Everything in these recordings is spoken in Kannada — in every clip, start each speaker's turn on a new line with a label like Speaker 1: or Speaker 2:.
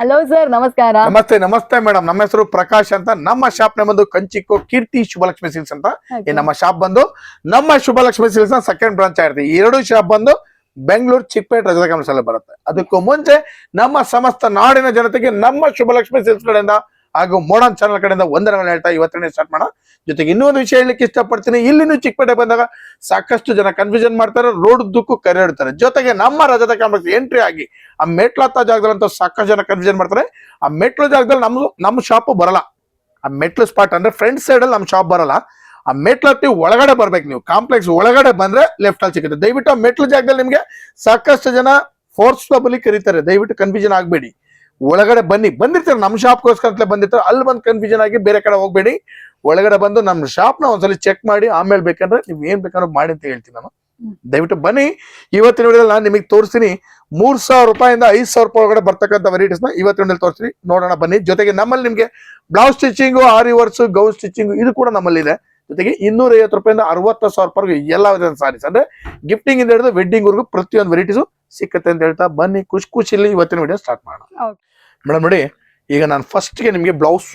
Speaker 1: ಹಲೋ ಸರ್ ನಮಸ್ಕಾರ.
Speaker 2: ನಮಸ್ತೆ ನಮಸ್ತೆ ಮೇಡಮ್ ನಮ್ಮ ಹೆಸರು ಪ್ರಕಾಶ್ ಅಂತ. ನಮ್ಮ ಶಾಪ್ನ ಬಂದು ಕಂಚಿಕೋ ಕೀರ್ತಿ ಶುಭಲಕ್ಷ್ಮಿ ಸಿಲ್ಸ್ ಅಂತ. ಈ ನಮ್ಮ ಶಾಪ್ ಬಂದು ನಮ್ಮ ಶುಭಲಕ್ಷ್ಮಿ ಸಿಲ್ಸ್ನ ಸೆಕೆಂಡ್ ಬ್ರಾಂಚ್ ಆಗಿರ್ತೀವಿ ಈ ಎರಡು ಶಾಪ್ ಬಂದು ಬೆಂಗಳೂರು ಚಿಕ್ಕಪೇಟೆ ರಜತ ಕಮರ್ಸಲ್ಲಿ ಬರುತ್ತೆ. ಅದಕ್ಕೂ ಮುಂಚೆ ನಮ್ಮ ಸಮಸ್ತ ನಾಡಿನ ಜನತೆಗೆ ನಮ್ಮ ಶುಭಲಕ್ಷ್ಮಿ ಸಿಲ್ಸ್ ಕಡೆಯಿಂದ ಹಾಗೂ ಮೋಡನ್ ಚಾನಲ್ ಕಡೆಯಿಂದ ವಂದನೆಗಳನ್ನ ಹೇಳ್ತಾ ಇವತ್ತಿನ ಸ್ಟಾರ್ಟ್ ಮಾಡೋಣ. ಜೊತೆಗೆ ಇನ್ನೊಂದು ವಿಷಯ ಹೇಳಲಿಕ್ಕೆ ಇಷ್ಟಪಡ್ತೀನಿ, ಇಲ್ಲಿನೂ ಚಿಕ್ಕಪೇಟೆ ಬಂದಾಗ ಸಾಕಷ್ಟು ಜನ ಕನ್ಫ್ಯೂಷನ್ ಮಾಡ್ತಾರೆ ರೋಡ್ ದುಕ್ಕು ಕರೆಡ್ತಾರೆ ಜೊತೆಗೆ ನಮ್ಮ ರಜದ ಕಾಂಪ್ಲೆಕ್ಸ್ ಎಂಟ್ರಿ ಆಗಿ ಆ ಮೆಟ್ಲತ್ತ ಜಾಗದಲ್ಲಿ ಸಾಕಷ್ಟು ಜನ ಕನ್ಫ್ಯೂಷನ್ ಮಾಡ್ತಾರೆ. ಆ ಮೆಟ್ಲು ಜಾಗದಲ್ಲಿ ನಮ್ದು ನಮ್ಮ ಶಾಪ್ ಬರಲ್ಲ. ಆ ಮೆಟ್ಲು ಸ್ಪಾಟ್ ಅಂದ್ರೆ ಫ್ರಂಟ್ ಸೈಡ್ ಅಲ್ಲಿ ನಮ್ಮ ಶಾಪ್ ಬರಲ್ಲ. ಆ ಮೆಟ್ಲತ್ತಿ ಒಳಗಡೆ ಬರ್ಬೇಕು ನೀವು. ಕಾಂಪ್ಲೆಕ್ಸ್ ಒಳಗಡೆ ಬಂದ್ರೆ ಲೆಫ್ಟ್ ಅಲ್ಲಿ ಸಿಗುತ್ತೆ. ದಯವಿಟ್ಟು ಆ ಮೆಟ್ಲು ಜಾಗದಲ್ಲಿ ನಿಮ್ಗೆ ಸಾಕಷ್ಟು ಜನ ಫೋರ್ಸ್ಫಬಲಿ ಕರೀತಾರೆ. ದಯವಿಟ್ಟು ಕನ್ಫ್ಯೂಷನ್ ಆಗಬೇಡಿ. ಒಳಗಡೆ ಬನ್ನಿ. ಬಂದಿರ್ತಾರೆ ನಮ್ಮ ಶಾಪ್ಗೋಸ್ಕರ ಬಂದಿರ್ತಾರೆ ಅಲ್ಲಿ ಬಂದು ಕನ್ಫ್ಯೂಷನ್ ಆಗಿ ಬೇರೆ ಕಡೆ ಹೋಗ್ಬೇಡಿ. ಒಳಗಡೆ ಬಂದು ನಮ್ಮ ಶಾಪ್ನ ಒಂದ್ಸಲ ಚೆಕ್ ಮಾಡಿ ಆಮೇಲೆ ಬೇಕಂದ್ರೆ ನೀವು ಏನ್ ಬೇಕಾದ್ರೂ ಮಾಡಿ ಅಂತ ಹೇಳ್ತೀನಿ ನಾನು. ದಯವಿಟ್ಟು ಬನ್ನಿ. ಇವತ್ತಿನ ವಿಡಿಯೋದಲ್ಲಿ ನಾನು ನಿಮಗೆ ತೋರಿಸ್ತೀನಿ ಮೂರ್ ಸಾವಿರ ರೂಪಾಯಿಂದ ಐದು ಸಾವಿರ ರೂಪಾಯಿ ಒಳಗಡೆ ಬರ್ತಕ್ಕಂಥ ವೆರೈಟೀಸ್ನ ಇವತ್ತಿನ ವಿಡಿಯೋದಲ್ಲಿ ತೋರಿಸ್ತೀನಿ. ನೋಡೋಣ ಬನ್ನಿ. ಜೊತೆಗೆ ನಮ್ಮಲ್ಲಿ ನಿಮಗೆ blouse stitching aari works gown stitching ಇದು ಕೂಡ ನಮ್ಮಲ್ಲಿ ಇದೆ ಜೊತೆಗೆ ಇನ್ನೂರ ಐವತ್ತು ರೂಪಾಯಿಂದ ಅರವತ್ತು ಸಾವಿರ ರೂಪಾಯಿ ಎಲ್ಲ ವಿಧದ ಸಾರೀಸ್ ಅಂದ್ರೆ ಗಿಫ್ಟಿಂಗ್ ಇಂದ ಹಿಡಿದು ವೆಡ್ಡಿಂಗ್ ವರ್ಗು ಪ್ರತಿಯೊಂದು ವೆರೈಟೀಸು ಸಿಕ್ಕತ್ತೆ ಅಂತ ಹೇಳ್ತಾ ಬನ್ನಿ. ಖುಷಿ ಖುಷಿಯಲ್ಲಿ ಇವತ್ತಿನ ವಿಡಿಯೋ ಸ್ಟಾರ್ಟ್ ಮಾಡೋಣ. ಮೇಡಮ್ ನೋಡಿ ಈಗ ನಾನು ಫಸ್ಟ್ಗೆ ನಿಮಗೆ ಬ್ಲೌಸ್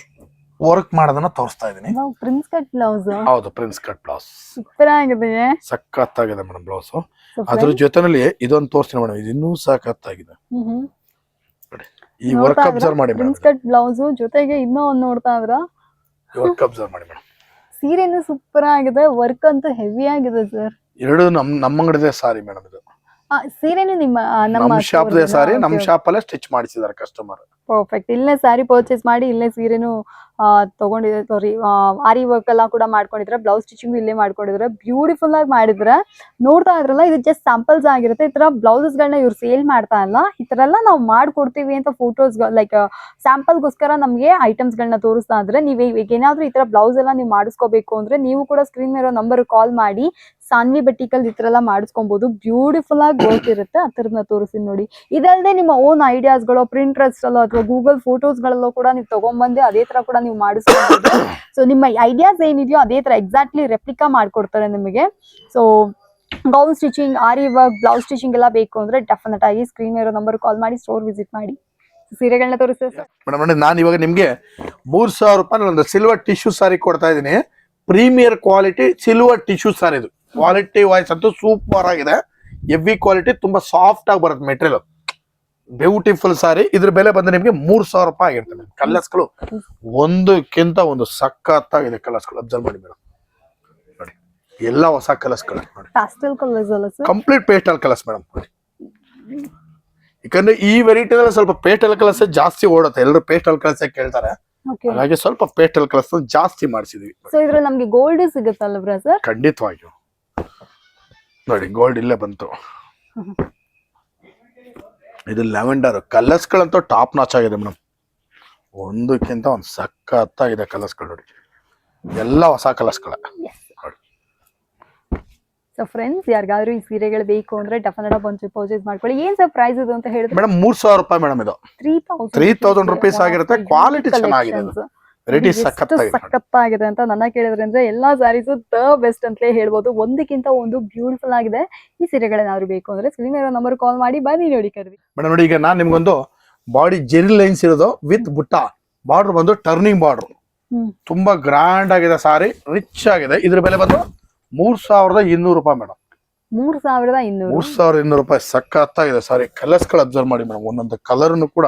Speaker 2: ವರ್ಕ್ ಮಾಡೋದನ್ನ ತೋರಿಸ್ತಾ ಇದ್ದೀನಿ.
Speaker 1: ಪ್ರಿನ್ಸ್ ಕಟ್ ಬ್ಲೌಸ್
Speaker 2: ಹೌದು ಪ್ರಿನ್ಸ್ ಕಟ್ ಬ್ಲೌಸ್
Speaker 1: ಸೂಪರ್ ಆಗಿದೆ
Speaker 2: ಸಖತ್ತಾಗಿದೆ ಮೇಡಮ್ ಬ್ಲೌಸ್ ಅದ್ರ ಜೊತೆನಲ್ಲಿ ಇದೊಂದು ತೋರಿಸ್ತೀನಿ ಮೇಡಮ್ ಇದು ಇನ್ನೂ
Speaker 1: ಸಖತ್ ಆಗಿದೆ.
Speaker 2: ಈ ವರ್ಕ್? ಅಬ್ಸರ್ವ್ ಮಾಡಿ
Speaker 1: ಪ್ರಿನ್ಸ್ ಕಟ್ ಬ್ಲೌಸ್ ಜೊತೆಗೆ ಇನ್ನೂ ಒಂದ್ ನೋಡ್ತಾ ಇದ್ರ?
Speaker 2: ವರ್ಕ್ ಅಬ್ಸರ್ವ್ ಮಾಡಿ ಮೇಡಮ್.
Speaker 1: ಸೀರೆನೂ ಸೂಪರ್ ಆಗಿದೆ ವರ್ಕ್ ಅಂತೂ ಹೆವಿ ಆಗಿದೆ ಸರ್
Speaker 2: ಎರಡು ನಮ್ ನಮ್ಮ ಅಂಗಡಿದೆ ಸಾರಿ ಮೇಡಮ್ ಇದು.
Speaker 1: ಸೀರೆನು ನಿಮ್ಮ
Speaker 2: ನಮ್ಮ ಶಾಪ್ ಸಾರಿ ನಮ್ಮ ಶಾಪ್ ಅಲ್ಲೇ ಸ್ಟಿಚ್ ಮಾಡಿಸಿದ್ದಾರೆ ಕಸ್ಟಮರ್
Speaker 1: ಪರ್ಫೆಕ್ಟ್ ಇಲ್ಲೇ ಸ್ಯಾರಿ ಪರ್ಚೇಸ್ ಮಾಡಿ ಇಲ್ಲೇ ಸೀರೆನು ತಗೊಂಡಿದ್ರೆ ಸಾರಿ ಆರಿ ವರ್ಕ್ ಎಲ್ಲ ಕೂಡ ಮಾಡ್ಕೊಂಡಿದ್ರೆ. ಬ್ಲೌಸ್ ಸ್ಟಿಚಿಂಗ್ ಇಲ್ಲೇ ಮಾಡ್ಕೊಂಡಿದ್ರೆ. ಬ್ಯೂಟಿಫುಲ್ ಆಗಿ ಮಾಡಿದ್ರೆ ನೋಡ್ತಾ ಇದ್ರಲ್ಲ, ಇದು ಜಸ್ಟ್ ಸ್ಯಾಂಪಲ್ಸ್ ಆಗಿರುತ್ತೆ. ಈ ತರ ಬ್ಲೌಸಸ್ ಗಳನ್ನ ಇವ್ರು ಸೇಲ್ ಮಾಡ್ತಾ ಇಲ್ಲ. ಈ ತರ ಎಲ್ಲ ನಾವು ಮಾಡ್ಕೊಡ್ತೀವಿ ಅಂತ ಫೋಟೋಸ್ ಲೈಕ್ ಸ್ಯಾಂಪಲ್ಗೋಸ್ಕರ ನಮಗೆ ಐಟಮ್ಸ್ ಗಳನ್ನ ತೋರಿಸ್ತಾ ಇದ್ರೆ ನೀವು ಈಗ ಏನಾದ್ರೂ ಈ ತರ ಬ್ಲೌಸ್ ಎಲ್ಲ ನೀವು ಮಾಡಿಸ್ಕೋಬೇಕು ಅಂದ್ರೆ ನೀವು ಕೂಡ ಸ್ಕ್ರೀನ್ ಮೇರೋ ನಂಬರ್ ಕಾಲ್ ಮಾಡಿ ಸಾನ್ವಿ ಬಟ್ಟಿಕಲ್ ಈ ತರ ಎಲ್ಲ ಮಾಡಿಸ್ಕೊಬಹುದು ಬ್ಯೂಟಿಫುಲ್ ಆಗಿ ವರ್ಕ್ ಇರುತ್ತೆ. ಆ ಥರದ್ನ ತೋರಿಸಿ ನೋಡಿ. ಇದಲ್ಲದೆ ನಿಮ್ಮ ಓನ್ ಐಡಿಯಾಸ್ಗಳು ಪ್ರಿಂಟ್ರೆಸ್ಟ್ ಅಲ್ಲೋ ಅಥವಾ ಗೂಗಲ್ ಫೋಟೋಸ್ ಗಳಲ್ಲೂ ಕೂಡ ನೀವು ತಗೊಂಡ್ಬಂದು ಅದೇ ತರ ಕೂಡ ನೀವು ಮಾಡಿಸ್ಕೊಬಹುದು ಸೊ ನಿಮ್ಮ ಐಡಿಯಾಸ್ ಏನಿದೆಯೋ ಅದೇ ತರ ಎಕ್ಸಾಕ್ಟ್ಲಿ ರೆಪ್ಲಿಕಾ ಮಾಡ್ಕೊಡ್ತಾರೆ ನಿಮಗೆ. So gown stitching aari work blouse stitching ಎಲ್ಲ ಬೇಕು ಅಂದ್ರೆ ಡೆಫಿನೆಟ್ ಆಗಿ ಸ್ಕ್ರೀನ್ ಇರೋ ನಂಬರ್ ಕಾಲ್ ಮಾಡಿ ಸ್ಟೋರ್ ವಿಸಿಟ್ ಮಾಡಿ. ಸೀರೆಗಳನ್ನ ತೋರಿಸ್ತೇವೆ
Speaker 2: ಮೇಡಮ್ ನಾನು ಇವಾಗ ನಿಮ್ಗೆ ಮೂರು ಸಾವಿರ ರೂಪಾಯಿ ಒಂದು ಸಿಲ್ವರ್ ಟಿಶ್ಯೂ ಸಾರಿ ಕೊಡ್ತಾ ಇದ್ದೀನಿ. Premier quality silver tissue sari ಇದು. ಕ್ವಾಲಿಟಿ ವಾಯ್ಸ್ ಅಂತೂ ಸೂಪರ್ ಆಗಿದೆ. ಎವಿ ಕ್ವಾಲಿಟಿ ತುಂಬಾ ಸಾಫ್ಟ್ ಆಗಿ ಬರುತ್ತೆ ಮೆಟೀರಿಯಲ್ ಬ್ಯೂಟಿಫುಲ್ ಸಾರಿ. ಇದ್ರ ಬೆಲೆ ಬಂದ್ರೆ ನಿಮ್ಗೆ ಮೂರ್ ಸಾವಿರ ರೂಪಾಯಿ ಆಗಿರ್ತದೆ ಮೇಡಮ್. ಕಲರ್ಸ್ಗಳು ಒಂದಕ್ಕಿಂತ ಒಂದು ಸಖತ್ತಾಗಿದೆ ಕಲರ್ಸ್ಗಳು. ಅಬ್ಸರ್ವ್ ಮಾಡಿ ಮೇಡಮ್. ನೋಡಿ ಎಲ್ಲ ಹೊಸ ಕಲಸ್ಗಳು ನೋಡಿ.
Speaker 1: ಪ್ಯಾಸ್ಟಲ್ ಕಲರ್ಸ್ ಅಲ್ಲ sir
Speaker 2: complete pastel colours madam. ಯಾಕಂದ್ರೆ ಈ ವೆರೈಟಿ ಸ್ವಲ್ಪ ಪೇಸ್ಟಲ್ ಕಲರ್ಸ್ ಜಾಸ್ತಿ ಓಡುತ್ತೆ. ಎಲ್ಲರೂ ಪೇಸ್ಟಲ್ ಕಲರ್ಸ್ ಕೇಳ್ತಾರೆ.
Speaker 1: ಹಾಗೆ
Speaker 2: ಹಾಗಾಗಿ ಸ್ವಲ್ಪ ಪೇಸ್ಟಲ್ ಕಲರ್ಸ್ ಜಾಸ್ತಿ ಮಾಡಿಸಿದ್ವಿ.
Speaker 1: ಸೊ ಇದ್ರಲ್ಲಿ ನಮ್ಗೆ ಗೋಲ್ಡ್ ಸಿಗುತ್ತಲ್ಲ ಸರ್
Speaker 2: ಖಂಡಿತವಾಗಿಯೂ. ನೋಡಿ ಗೋಲ್ಡ್ ಇಲ್ಲೇ ಬಂತು. ಇದು ಲ್ಯಾವೆಂಡರ್ ಕಲರ್ಸ್ಗಳಂತೂ ಟಾಪ್ ನಾಚ್ ಆಗಿದೆ ಮೇಡಮ್. ಒಂದಕ್ಕಿಂತ ಒಂದು ಸಖತ್ತಾಗಿದೆ ಕಲರ್ಸ್ಗಳು ನೋಡಿ. ಎಲ್ಲ ಹೊಸ ಕಲರ್ಸ್ಗಳೇ.
Speaker 1: ಸೊ ಫ್ರೆಂಡ್ಸ್ ಯಾರಿಗಾದ್ರೂ ಈ ಸೀರೆಗಳು ಬೇಕು ಅಂದ್ರೆ ಡೆಫಿನೆಟ್ ಆಗಿ ಬಂದು ಪರ್ಚೇಸ್ ಮಾಡ್ಕೊಳ್ಳಿ. ಏನ್ ಸರ್ ಪ್ರೈಸ್ ಇದು ಅಂತ ಹೇಳಿದ್ರೆ?
Speaker 2: ಮೇಡಮ್ ಮೂರ್ ಸಾವಿರ ರೂಪಾಯಿ ಮೇಡಮ್ ಇದು.
Speaker 1: ತ್ರೀ ತೌಸಂಡ್
Speaker 2: 3000 rupees ಆಗಿರುತ್ತೆ. ಕ್ವಾಲಿಟಿ ಚೆನ್ನಾಗಿದೆ. ವೆರೈಟಿ ಸಖತ್ತಾಗಿದೆ
Speaker 1: ಅಂತ ನನ್ನ ಕೇಳಿದ್ರೆ ಅಂದ್ರೆ ಎಲ್ಲಾ ಸ್ಯಾರೀಸ್ ದ ಬೆಸ್ಟ್ ಅಂತಲೇ ಹೇಳ್ಬೋದು. ಒಂದಕ್ಕಿಂತ ಒಂದು ಬ್ಯೂಟಿಫುಲ್ ಆಗಿದೆ. ಈ ಸೀರೆಗಳೇನಾದ್ರು ಬೇಕು ಅಂದ್ರೆ ಸ್ಕ್ರೀನ್ ಇರೋ ನಂಬರ್ ಕಾಲ್ ಮಾಡಿ ಬನ್ನಿ ನೋಡಿ ಕರ್ವಿ.
Speaker 2: ಮೇಡಮ್ ನೋಡಿ ಈಗ ನಾನು ನಿಮ್ಗೊಂದು ಬಾಡಿ ಜೆರಿ ಲೈನ್ಸ್ ಇರೋದು ವಿತ್ ಬುಟ್ಟ. ಬಾರ್ಡರ್ ಬಂದು ಟರ್ನಿಂಗ್ ಬಾರ್ಡರ್ ತುಂಬಾ ಗ್ರ್ಯಾಂಡ್ ಆಗಿದೆ ಸಾರಿ ರಿಚ್ ಆಗಿದೆ. ಇದ್ರ ಬೆಲೆ ಬಂದು ಮೂರ್ ಸಾವಿರದ ಇನ್ನೂರು ರೂಪಾಯಿ ಮೇಡಮ್.
Speaker 1: ಮೂರ್ ಸಾವಿರದ ಇನ್ನೂರು.
Speaker 2: ಮೂರ್ ಸಾವಿರದ ಇನ್ನೂರು ರೂಪಾಯಿ ಸಖತ್ತಾಗಿದೆ ಸಾರಿ. ಕಲರ್ಸ್ಗಳು ಅಬ್ಸರ್ವ್ ಮಾಡಿ ಮೇಡಮ್. ಒಂದೊಂದು ಕಲರ್ನು ಕೂಡ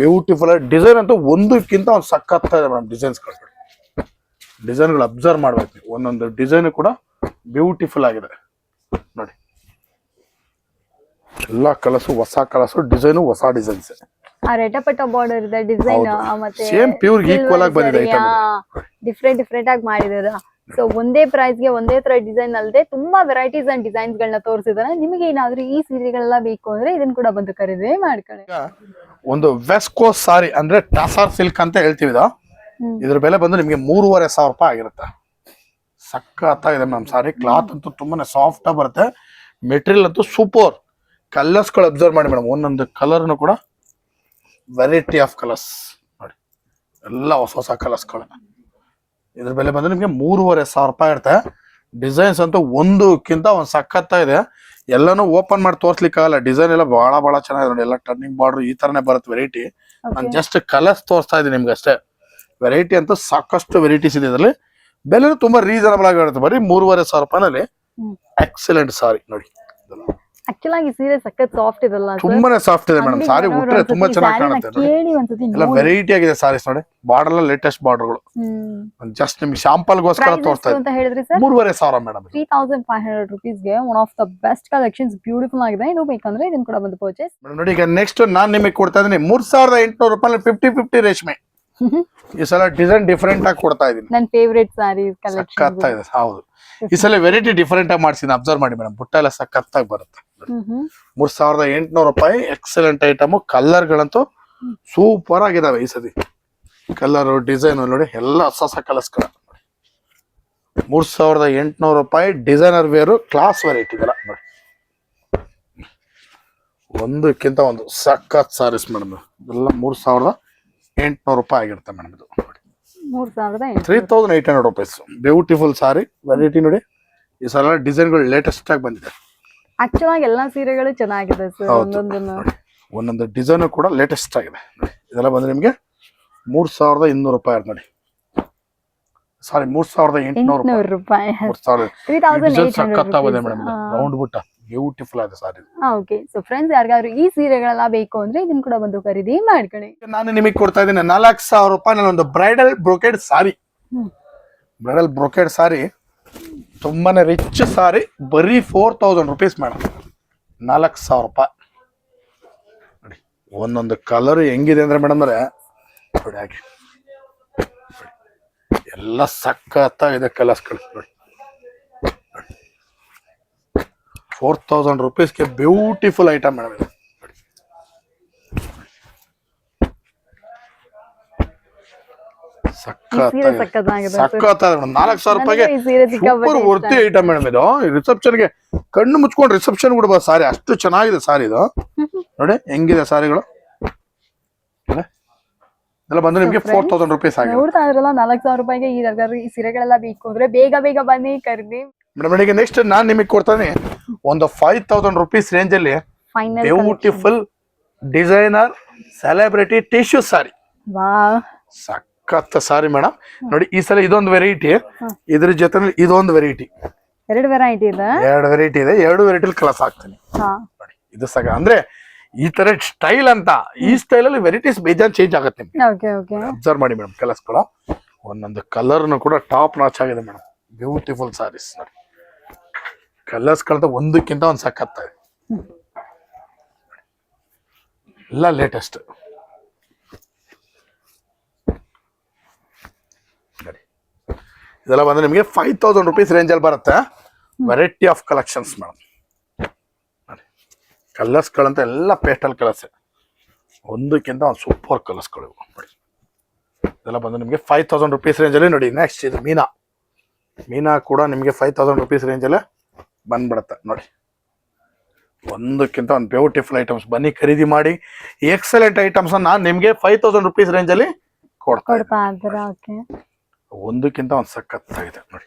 Speaker 2: ಬ್ಯೂಟಿಫುಲ್ ಡಿಸೈನ್ ಅಂತೂ ಒಂದಕ್ಕಿಂತ ಒಂದು ಡಿಸೈನ್ಸ್ ಮೇಡಮ್ ಡಿಸೈನ್ ಡಿಸೈನ್ಗಳು ಅಬ್ಸರ್ವ್ ಮಾಡ್ಬೇಕು ನೀವು. ಒಂದೊಂದು ಡಿಸೈನ್ ಕೂಡ ಬ್ಯೂಟಿಫುಲ್ ಆಗಿದೆ. ನೋಡಿ. ಎಲ್ಲಾ ಕಲಸು ಹೊಸ ಕಲಸು ಡಿಸೈನು ಹೊಸ ಡಿಸೈನ್ಸ್.
Speaker 1: ಆ ರೆಟಪಟ ಬಾರ್ಡರ್ ಇದೆ ಡಿಸೈನ್. ಮತ್ತೆ
Speaker 2: Same pure equal ಆಗಿ ಬಂದಿದೆ
Speaker 1: ಡಿಫ್ರೆಂಟ್ ಡಿಫ್ರೆಂಟ್ ಆಗಿ ಮಾಡಿದಾರ ಸೊ ಒಂದೇ ಪ್ರೈಸ್ಗೆ ಒಂದೇ ತರ ಡಿಸೈನ್ ಅಲ್ಲದೆ ತುಂಬಾ ವೆರೈಟೀಸ್ ಅಂಡ್ ಡಿಸೈನ್ಸ್ ಗಳನ್ನ ತೋರಿಸಿದಾರೆ. ನಿಮಗೆ ಏನಾದ್ರೂ ಈ ಸೀರೆಗಳೆಲ್ಲ ಬೇಕು ಅಂದ್ರೆ ಇದನ್ನ ಕೂಡ ಬಂದು ಖರೀದಿ ಮಾಡ್ಕೊಳ್ಳಿ.
Speaker 2: ಒಂದು ವೆಸ್ಕೋ ಸಾರಿ ಅಂದ್ರೆ ಟಾಸಾರ್ ಸಿಲ್ಕ್ ಅಂತ ಹೇಳ್ತೀವಿ. ಇದ್ರ ಬೆಲೆ ಬಂದು ನಿಮಗೆ ಮೂರುವರೆ ಸಾವಿರ ರೂಪಾಯಿ ಆಗಿರುತ್ತೆ. ಸಖತ್ತಾಗಿದೆ ಮ್ಯಾಮ್ ಸಾರಿ ಕ್ಲಾತ್ ಅಂತೂ ತುಂಬಾನೇ ಸಾಫ್ಟ್ ಆಗಿ ಬರುತ್ತೆ. ಮೆಟೀರಿಯಲ್ ಅಂತೂ ಸೂಪರ್ ಕಲರ್ಸ್ಗಳು ಅಬ್ಸರ್ವ್ ಮಾಡಿ ಮೇಡಮ್. ಒಂದೊಂದು ಕಲರ್ನು ಕೂಡ ವೆರೈಟಿ ಆಫ್ ಕಲರ್ಸ್ ನೋಡಿ. ಎಲ್ಲ ಹೊಸ ಹೊಸ ಕಲರ್ಸ್ಗಳು ಇದ್ರ ಬೆಲೆ ಬಂದ್ರೆ ನಿಮಗೆ ಮೂರುವರೆ ಸಾವಿರ ರೂಪಾಯಿ ಇರುತ್ತೆ. ಡಿಸೈನ್ಸ್ ಅಂತೂ ಒಂದಕ್ಕಿಂತ ಒಂದು ಸಖತ್ತ ಇದೆ. ಎಲ್ಲಾನು ಓಪನ್ ಮಾಡಿ ತೋರ್ಸ್ಲಿಕ್ಕಾಗಲ್ಲ. ಡಿಸೈನ್ ಎಲ್ಲ ಬಹಳ ಬಹಳ ಚೆನ್ನಾಗಿದೆ ನೋಡಿ. ಎಲ್ಲ ಟರ್ನಿಂಗ್ ಬಾರ್ಡರ್ ಈ ತರನೇ ಬರುತ್ತೆ ವೆರೈಟಿ ನಾನು ಜಸ್ಟ್ ಕಲರ್ಸ್ ತೋರಿಸ್ತಾ ಇದ್ದೀನಿ ನಿಮ್ಗೆ ಅಷ್ಟೇ. ವೆರೈಟಿ ಅಂತೂ ಸಾಕಷ್ಟು ವೆರೈಟೀಸ್ ಇದೆ ಇದರಲ್ಲಿ. ಬೆಲೆನು ತುಂಬಾ ರೀಸನಬಲ್ ಆಗಿರುತ್ತೆ ಬರೀ ಮೂರುವರೆ ಸಾವಿರ ರೂಪಾಯಿನಲ್ಲಿ. ಎಕ್ಸಲೆಂಟ್ ಸಾರಿ ನೋಡಿ.
Speaker 1: ಆಕ್ಚುಲ್ ಆಗಿ ಸೀರೆ ಸಖತ್ ಸಾಫ್ಟ್ ಇದೆಲ್ಲ?
Speaker 2: ತುಂಬಾನೇ ಸಾಫ್ಟ್ ಇದೆ ಮೇಡಮ್ ಸಾರಿ ಉಟ್ರೆ ತುಂಬಾ ಚೆನ್ನಾಗಿ ಕಾಣುತ್ತೆ ನೋಡಿ.
Speaker 1: ಕೇಳಿ ಒಂದ್ಸತಿ
Speaker 2: ಎಲ್ಲ ವೆರೈಟಿ ಆಗಿದೆ ಸಾರೀಸ್ ನೋಡಿ. ಬಾರ್ಡರ್ ಎಲ್ಲ ಲೇಟೆಸ್ಟ್ ಬಾರ್ಡರ್ಗಳು ಜಸ್ಟ್ ನಿಮ್ಗೆ ಶಾಂಪಲ್ ಗೋಸ್ಕರ ತೋರಿಸ್ತಾ
Speaker 1: ಅಂತ ಹೇಳಿದ್ರಿ ಸರ್
Speaker 2: ಮೂರುವರೆ ಸಾವಿರ madam
Speaker 1: three thousand five hundred ರುಪೀಸ್ಗೆ one of the best collections beautiful ಆಗಿದೆ. ಇದು ಬೇಕಂದ್ರೆ ಇದನ್ನ ಕೂಡ ಬಂದು ಪರ್ಚೇಸ್
Speaker 2: ನೋಡಿ ಈಗ ನೆಕ್ಸ್ಟ್ ನಾನ್ ನಿಮಗೆ ಕೊಡ್ತಾ ಇದ್ದೀನಿ. ಮೂರ್ ಸಾವಿರದ ಎಂಟುನೂರು ರೂಪಾಯಿ ಫಿಫ್ಟಿ ಫಿಫ್ಟಿ ರೇಷ್ಮೆ. ಈ ಸಲ ಡಿಸೈನ್ ಡಿಫರೆಂಟ್ ಆಗಿ ಕೊಡ್ತಾ ಇದೀನಿ
Speaker 1: ನನ್ನ ಫೇವ್ರೇಟ್ ಸಾರಿ ಕಲೆಕ್ಷನ್
Speaker 2: ಸಖತ್ತಾಗಿದೆ ಇದೆ ಹೌದು. ಈ ಸಲ ವೆರೈಟಿ ಡಿಫರೆಂಟ್ ಆಗಿ ಮಾಡ್ಸಿದ್ದೀನಿ. ಅಬ್ಸರ್ವ್ ಮಾಡಿ ಮೇಡಮ್ ಬುಟ್ಟ ಎಲ್ಲ ಸಖತ್ತಾಗಿ ಬರುತ್ತೆ. ಮೂರ್ ಸಾವಿರದ ಎಂಟುನೂರು ರೂಪಾಯಿ ಎಕ್ಸಲೆಂಟ್ ಐಟಮ್ ಕಲರ್ ಗಳಂತೂ ಸೂಪರ್ ಆಗಿದಾವೆ ಈ ಸತಿ. ಕಲರ್ ಡಿಸೈನ್ ನೋಡಿ ಎಲ್ಲ ಹೊಸ ಹೊಸ ಕಲರ್ಸ್ಗಳ. ಮೂರ್ ಸಾವಿರದ ಎಂಟುನೂರು ರೂಪಾಯಿ ಡಿಸೈನರ್ ವೇರು ಕ್ಲಾಸ್ ವೆರೈಟಿ ಇದೆಲ್ಲ ನೋಡಿ. ಒಂದಕ್ಕಿಂತ ಒಂದು ಸಖತ್ ಸಾರೀಸ್ ಮೇಡಮ್ ಎಲ್ಲ ಮೂರ್ ಸಾವಿರದ ಎಂಟುನೂರು ರೂಪಾಯಿ ಆಗಿರುತ್ತೆ ಮೇಡಮ್ ಇದು. Three thousand eight hundred rupees beautiful sari variety ನೋಡಿ. ಈ ಸಲ ಡಿಸೈನ್ಗಳು ಲೇಟೆಸ್ಟ್ ಆಗಿ ಬಂದಿದೆ.
Speaker 1: ಆಕ್ಚುಲ್ ಆಗಿ ಎಲ್ಲಾ ಸೀರೆಗಳು ಚೆನ್ನಾಗಿದೆ ಸರ್. ಒಂದೊಂದನ್ನು.
Speaker 2: ಒಂದೊಂದು ಡಿಸೈನ್ ಕೂಡ ಲೇಟೆಸ್ಟ್ ಆಗಿದೆ. ಇದೆಲ್ಲ ಬಂದ್ರೆ ನಿಮಗೆ ಮೂರ್ ಸಾವಿರದ ಇನ್ನೂರು ರೂಪಾಯಿ ನೋಡಿ. ಸಾರಿ ಮೂರ್ ಸಾವಿರದ ಎಂಟುನೂರು ರೂಪಾಯಿ. ಮೂರ್ ಸಾವಿರದ ಸಖತ್ತಾಗಿದೆ ಮೇಡಮ್ ರೌಂಡ್ ಬುಟ್ಟ ಬ್ಯೂಟಿಫುಲ್ ಆಗಿದೆ ಸಾರಿ
Speaker 1: ಓಕೆ ಸೊ ಫ್ರೆಂಡ್ಸ್ ಯಾರಿಗಾದ್ರು ಈ ಸೀರೆಗಳೆಲ್ಲ ಬೇಕು ಅಂದ್ರೆ ಇದನ್ನ ಕೂಡ ಬಂದು ಖರೀದಿ ಮಾಡ್ಕೊಳ್ಳಿ.
Speaker 2: ನಾನು ನಿಮಗೆ ಕೊಡ್ತಾ ಇದ್ದೀನಿ ನಾಲ್ಕು ಸಾವಿರ ರೂಪಾಯಿ. ನಾನು ಒಂದು bridal brocade sari bridal brocade sari ತುಂಬಾನೇ ರಿಚ್ ಸಾರಿ ಬರೀ ಫೋರ್ ತೌಸಂಡ್ ರುಪೀಸ್ ಮೇಡಮ್ ನಾಲ್ಕು ಸಾವಿರ ರೂಪಾಯಿ. ನೋಡಿ, ಒಂದೊಂದು ಕಲರ್ ಹೆಂಗಿದೆ ಅಂದರೆ ಮೇಡಮ್ ಅಂದರೆ ನೋಡಿ ಹಾಗೆ. ಎಲ್ಲ ಸಖತ್ತಾಗಿದೆ ಕಲರ್ಸ್ಗಳು ನೋಡಿ ಫೋರ್ ತೌಸಂಡ್ ರುಪೀಸ್ಗೆ ಬ್ಯೂಟಿಫುಲ್ ಐಟಮ್ ಮೇಡಮ್ ಇದು. ಮೇಡಮ್. ನಾಲ್ಕು ಸಾವಿರ ರೂಪಾಯಿಗೆ
Speaker 1: ನನಗೆ
Speaker 2: ಸೂಪರ್ ವರ್ತಿ ಐಟಮ್ ಮೇಡಮ್ ಇದು. ರಿಸೆಪ್ಷನ್ಗೆ ಕಣ್ಣು ಮುಚ್ಕೊಂಡು ರಿಸೆಪ್ಷನ್ ಬಿಡ್ಬೋದು ಸಾರಿ. ಅಷ್ಟು ಚೆನ್ನಾಗಿದೆ ಸಾರಿ ಇದು. ನೋಡಿ ಹೆಂಗಿದೆ ಸಾರಿಗಳು. ಇದೆಲ್ಲ ಬಂದು ನಿಮ್ಗೆ ಫೋರ್ ತೌಸಂಡ್ ರುಪೀಸ್ ಆಗಿದೆ.
Speaker 1: ನೋಡ್ತಾ ಇದ್ರಲ್ಲ ನಾಲ್ಕು ಸಾವಿರ ರೂಪಾಯಿಗೆ ಈ ಈ ಸೀರೆಗಳೆಲ್ಲ ಬೇಕು ಅಂದ್ರೆ ಬೇಗ ಬೇಗ ಬನ್ನಿ ಖರೀದಿ.
Speaker 2: ಮೇಡಮ್ ಈಗ ನೆಕ್ಸ್ಟ್ ನಾನು ನಿಮಗೆ ಕೊಡ್ತಾನೆ. ಒಂದು ಫೈವ್ ತೌಸಂಡ್ ರುಪೀಸ್ ರೇಂಜ್ ಅಲ್ಲಿ beautiful designer celebrity tissue sari.
Speaker 1: ವಾ
Speaker 2: ಸಖತ್ ಸಾರಿ ಮೇಡಮ್. ನೋಡಿ ಈ ಸಲ ಇದೊಂದು ವೆರೈಟಿ ಇದ್ರ ಜೊತೆ ಇದೊಂದು ವೆರೈಟಿ
Speaker 1: ಎರಡು ವೆರೈಟಿ ಇದೆ?
Speaker 2: ಎರಡು ವೆರೈಟಿ ಇದೆ. ಎರಡು ವೆರೈಟಿ ಕ್ಲಾಸ್ ಹಾಕ್ತೀನಿ. ನೋಡಿ ಇದು ಸಗ ಅಂದ್ರೆ ಈ ತರ ಸ್ಟೈಲ್ ಅಂತ ಈ ಸ್ಟೈಲ್ ಅಲ್ಲಿ ವೆರೈಟೀಸ್ ಬೇಜಾನ್ ಚೇಂಜ್ ಆಗುತ್ತೆ ಅಬ್ಸರ್ವ್ ಮಾಡಿ ಮೇಡಮ್ ಕೂಡ. ಒಂದೊಂದು ಕಲರ್ನು ಕೂಡ ಟಾಪ್ ನಾಚ್ ಆಗಿದೆ ಮೇಡಮ್. ಬ್ಯೂಟಿಫುಲ್ ಸಾರೀಸ್ ನೋಡಿ. ಕಲರ್ಸ್ ಕಳೆದ ಒಂದಕ್ಕಿಂತ ಒಂದು ಸಕ್ಕತ್ತ ಎಲ್ಲ ಲೇಟೆಸ್ಟ್ ಇದೆಲ್ಲ ಬಂದ್ರೆ ನಿಮಗೆ ಫೈವ್ ತೌಸಂಡ್ ರುಪೀಸ್ ರೇಂಜಲ್ಲಿ ಬರುತ್ತೆ. ವೆರೈಟಿ ಆಫ್ ಕಲೆಕ್ಷನ್ಸ್ ಮೇಡಮ್ ಕಲರ್ಸ್ಗಳಂತ ಎಲ್ಲ ಪೇಸ್ಟಲ್ ಕಲರ್ಸ್ ಒಂದಕ್ಕಿಂತ ಒಂದು ಸೂಪರ್ ಕಲರ್ಸ್ಗಳು. ನೋಡಿ. ಇದೆಲ್ಲ ಬಂದ್ರೆ ನಿಮಗೆ ಫೈವ್ ತೌಸಂಡ್ ರುಪೀಸ್ ರೇಂಜಲ್ಲಿ ನೋಡಿ. ನೆಕ್ಸ್ಟ್ ಇದು ಮೀನಾ. ಮೀನಾ ಕೂಡ ನಿಮಗೆ ಫೈವ್ ತೌಸಂಡ್ ರುಪೀಸ್ ರೇಂಜಲ್ಲೇ ಬಂದ್ಬಿಡುತ್ತೆ. ನೋಡಿ. ಒಂದಕ್ಕಿಂತ ಒಂದು ಬ್ಯೂಟಿಫುಲ್ ಐಟಮ್ಸ್ ಬನ್ನಿ ಖರೀದಿ ಮಾಡಿ. ಎಕ್ಸಲೆಂಟ್ ಐಟಮ್ಸ್ ನಾನು ನಿಮಗೆ ಫೈವ್ ತೌಸಂಡ್ ರುಪೀಸ್ ರೇಂಜಲ್ಲಿ ಕೊಡ್ತಾ ಒಂದಕ್ಕಿಂತ ಒಂದು ಸಖತ್ತಾಗಿದೆ ನೋಡಿ.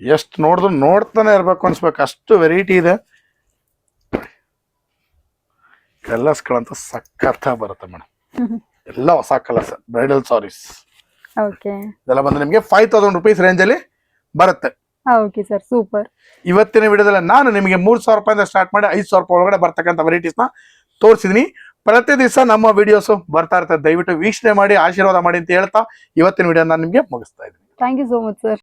Speaker 2: ಎಷ್ಟು ನೋಡಿದ್ರು ನೋಡ್ತಾನೆ ಇರಬೇಕು ಅನ್ಸ್ಬೇಕು. ಅಷ್ಟು ವೆರೈಟಿ ಇದೆ. ಕಲರ್ಸ್ಗಳಂತೂ ಸಖತ್ತಾಗಿ ಬರುತ್ತೆ ಮೇಡಮ್ ಎಲ್ಲ ಹೊಸ ಕಲರ್ಸ್ ಬ್ರೈಡಲ್ ಸಾರೀಸ್
Speaker 1: ಓಕೆ
Speaker 2: ಇದೆಲ್ಲ ಬಂದು ನಿಮಗೆ ಫೈವ್ ತೌಸಂಡ್ ರುಪೀಸ್ ರೇಂಜಲ್ಲಿ ಬರುತ್ತೆ.
Speaker 1: ಓಕೆ ಸರ್ ಸೂಪರ್
Speaker 2: ಇವತ್ತಿನ ವಿಡಿಯೋದಲ್ಲಿ ನಾನು ನಿಮಗೆ ಮೂರು ಸಾವಿರ ರೂಪಾಯಿಂದ ಸ್ಟಾರ್ಟ್ ಮಾಡಿ ಐದು ಸಾವಿರ ರೂಪಾಯಿ ಒಳಗಡೆ ಬರ್ತಕ್ಕಂಥ ವೆರೈಟೀಸ್ನ ತೋರಿಸಿದ್ದೀನಿ ಪ್ರತಿ ದಿವಸ ನಮ್ಮ ವಿಡಿಯೋಸ್ ಬರ್ತಾ ಇರ್ತದೆ ದಯವಿಟ್ಟು ವೀಕ್ಷಣೆ ಮಾಡಿ, ಆಶೀರ್ವಾದ ಮಾಡಿ ಅಂತ ಹೇಳ್ತಾ ಇವತ್ತಿನ ವಿಡಿಯೋ ನಾನು ನಿಮಗೆ ಮುಗಿಸ್ತಾ ಇದ್ದೀನಿ.
Speaker 1: Thank you so much sir